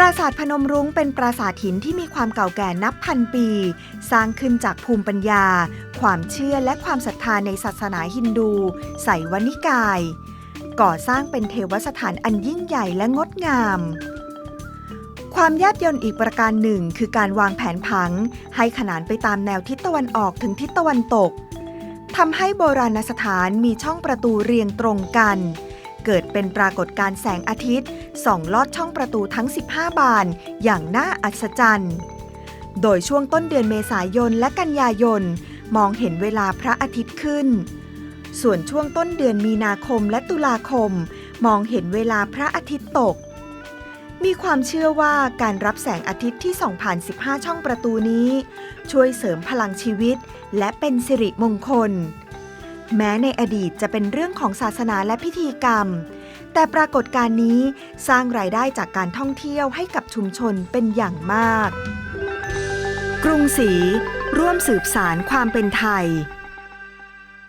ปราสาทพนมรุ้งเป็นปราสาทหินที่มีความเก่าแก่นับพันปี สร้างขึ้นจากภูมิปัญญา ความเชื่อและความศรัทธาในศาสนาฮินดูไสยวนิกาย ก่อสร้างเป็นเทวสถานอันยิ่งใหญ่และงดงาม ความแยบยลอีกประการหนึ่ง คือการวางแผนผัง ให้ขนานไปตามแนวทิศตะวันออกถึงทิศตะวันตกทำให้โบราณสถานมีช่องประตูเรียงตรงกันเเกิดเป็นปรากฏการแสงอาทิตย์ส่องลอดช่องประตูทั้ง 15 บาน อย่างน่าอัศจรรย์ โดยช่วงต้นเดือนเมษายนและกันยายน มองเห็นเวลาพระอาทิตย์ขึ้น ส่วนช่วงต้นเดือนมีนาคมและตุลาคม มองเห็นเวลาพระอาทิตย์ตก มีความเชื่อว่าการรับแสงอาทิตย์ที่ส่องผ่าน 15 ช่องประตูนี้ ช่วยเสริมพลังชีวิต และเป็นสิริมงคล แม้ในอดีตจะเป็นเรื่องของศาสนาและพิธีกรรม แต่ปรากฏการณ์นี้สร้างรายได้จากการท่องเที่ยวให้กับชุมชนเป็นอย่างมาก กรุงศรีร่วมสืบสารความเป็นไทย